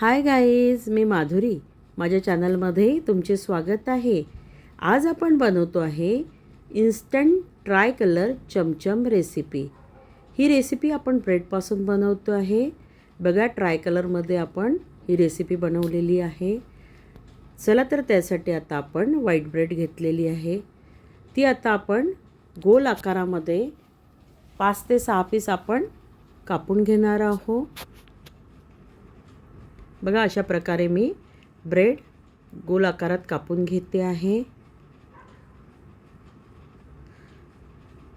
Hi guys मी माधुरी. माझ्या चॅनलमध्ये तुमचे स्वागत आहे. आज आपण बनवतो आहे instant tricolour chamcham recipe ही रेसिपी आपण ब्रेडपासून बनवतो आहे. बघा ट्राय कलरमध्ये आपण ही रेसिपी बनवलेली आहे. चला तर त्यासाठी आता आपण व्हाईट ब्रेड घेतलेली आहे. ती आता आपण गोल आकारामध्ये पाच ते सहा पीस आपण कापून घेणार आहोत. बघा अशा प्रकारे मी ब्रेड गोल आकारात कापून घेते आहे.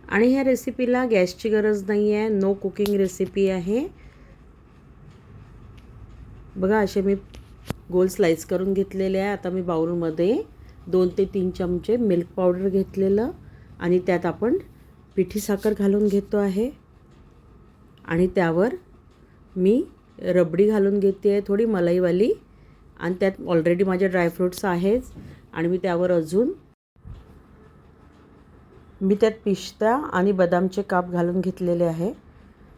आणि ह्या रेसिपीला गॅसची गरज नाही आहे नो कुकिंग रेसिपी आहे. बघा असे मी गोल स्लाईस करून घेतलेले आहे. आता मी बाउलमध्ये दोन ते तीन चमचे मिल्क पावडर घेतलेलं आणि त्यात आपण पिठी साखर घालून घेतो आहे. आणि त्यावर मी रबडी घालून घेते आहे थोडी मलाईवाली. आणि त्यात ऑलरेडी माझे ड्रायफ्रूट्स आहेच. आणि मी त्यावर अजून मी त्यात पिस्ता आणि बदामचे काप घालून घेतलेले आहे.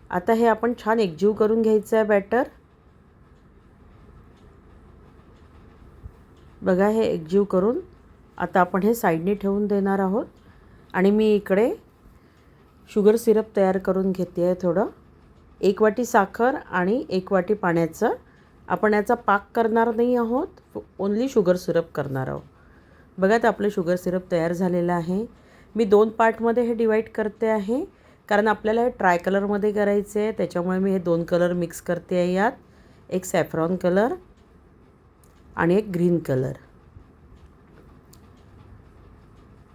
आता हे आपण छान एकजीव करून घ्यायचं आहे बॅटर बघा हे एकजीव करून आता आपण हे साईडने ठेवून देणार आहोत. आणि मी इकडे शुगर सिरप तयार करून घेते आहे थोडं. एक वाटी साखर आणि एक वाटी पाण्याचं. आपण याचा पाक करणार नाही आहोत. ओन्ली शुगर सिरप करणार आहोत. बघा तर आपलं शुगर सिरप तयार झालेलं आहे. मी दोन पार्टमध्ये हे डिवाईड करते आहे. कारण आपल्याला हे ट्राय कलरमध्ये करायचे आहे. त्याच्यामुळे मी हे दोन कलर मिक्स करते आहे यात. एक सॅफ्रॉन कलर आणि एक ग्रीन कलर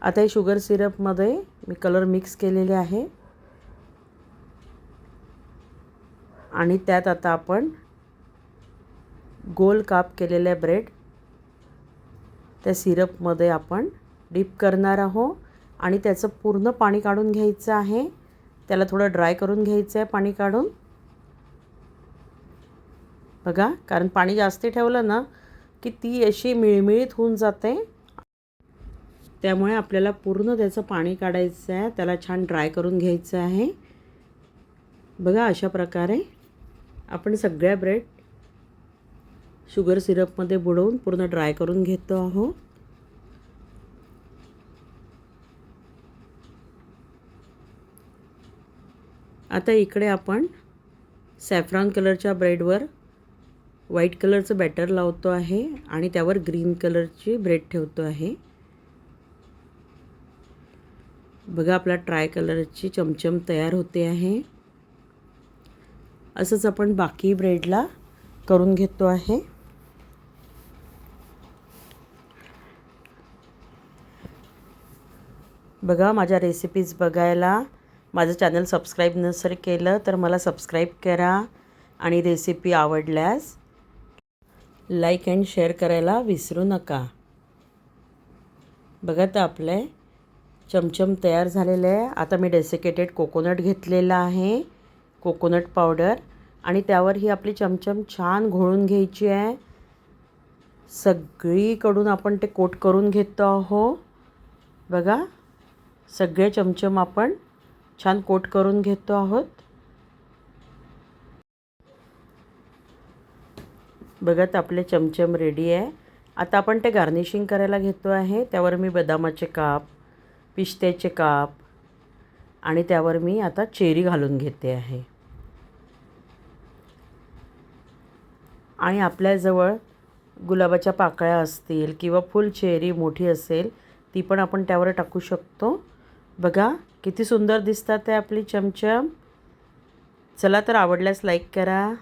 आता हे शुगर सिरपमध्ये मी कलर मिक्स केलेले आहे. आणि त्यात आता आपण गोल काप केलेले ब्रेड त्या सिरपमध्ये आपण डीप करणार आहोत. आणि त्याचं पूर्ण पाणी काढून घ्यायचं आहे. त्याला थोडं ड्राय करून घ्यायचं आहे पाणी काढून. बघा कारण पाणी जास्त ठेवलं ना की ती अशी मिळमिळीत होऊन जाते. त्यामुळे आपल्याला पूर्ण त्याचं पाणी काढायचं आहे. त्याला छान ड्राय करून घ्यायचं आहे. बघा अशा प्रकारे आपण सगळ्या ब्रेड शुगर सिरपमध्ये बुडवून पूर्ण ड्राय करून घेतो आहोत. आता इकडे आपण सॅफ्रॉन कलरच्या ब्रेडवर व्हाईट कलरचं बॅटर लावतो आहे आणि त्यावर ग्रीन कलरची ब्रेड ठेवतो आहे. बघा आपला ट्राय कलरची चमचम तयार होते आहे. असंच आपण बाकी ब्रेडला करून घेतो आहे. बघा माझ्या रेसिपीज बघायला माझं चॅनल सबस्क्राईब नसेल केलं तर मला सबस्क्राईब करा आणि रेसिपी आवडल्यास लाईक अँड शेअर करायला विसरू नका. बघा तर आपले चमचम तयार झालेलं आहे. आता मी डेसिकेटेड कोकोनट घेतलेला आहे. कोकोनट पावडर आणि त्यावर ही आपली चमचम छान घोळून घ्यायची आहे. सगळीकडून आपण ते कोट करून घेतो आहो. बघा सगळे चमचम आपण छान कोट करून घेतो आहोत. बघत आपले चमचम रेडी आहे. आता आपण ते गार्निशिंग करायला घेतो आहे. त्यावर मी बदामाचे काप पिस्त्याचे काप आणि त्यावर मी आता चेरी घालून घेते आहे. आणि आपल्याजवळ गुलाबाच्या पाकळ्या असतील किंवा फुल चेहरी मोठी असेल ती पण आपण त्यावर टाकू शकतो. बघा किती सुंदर दिसतात ते आपली चमचम. चला तर आवडल्यास लाईक करा.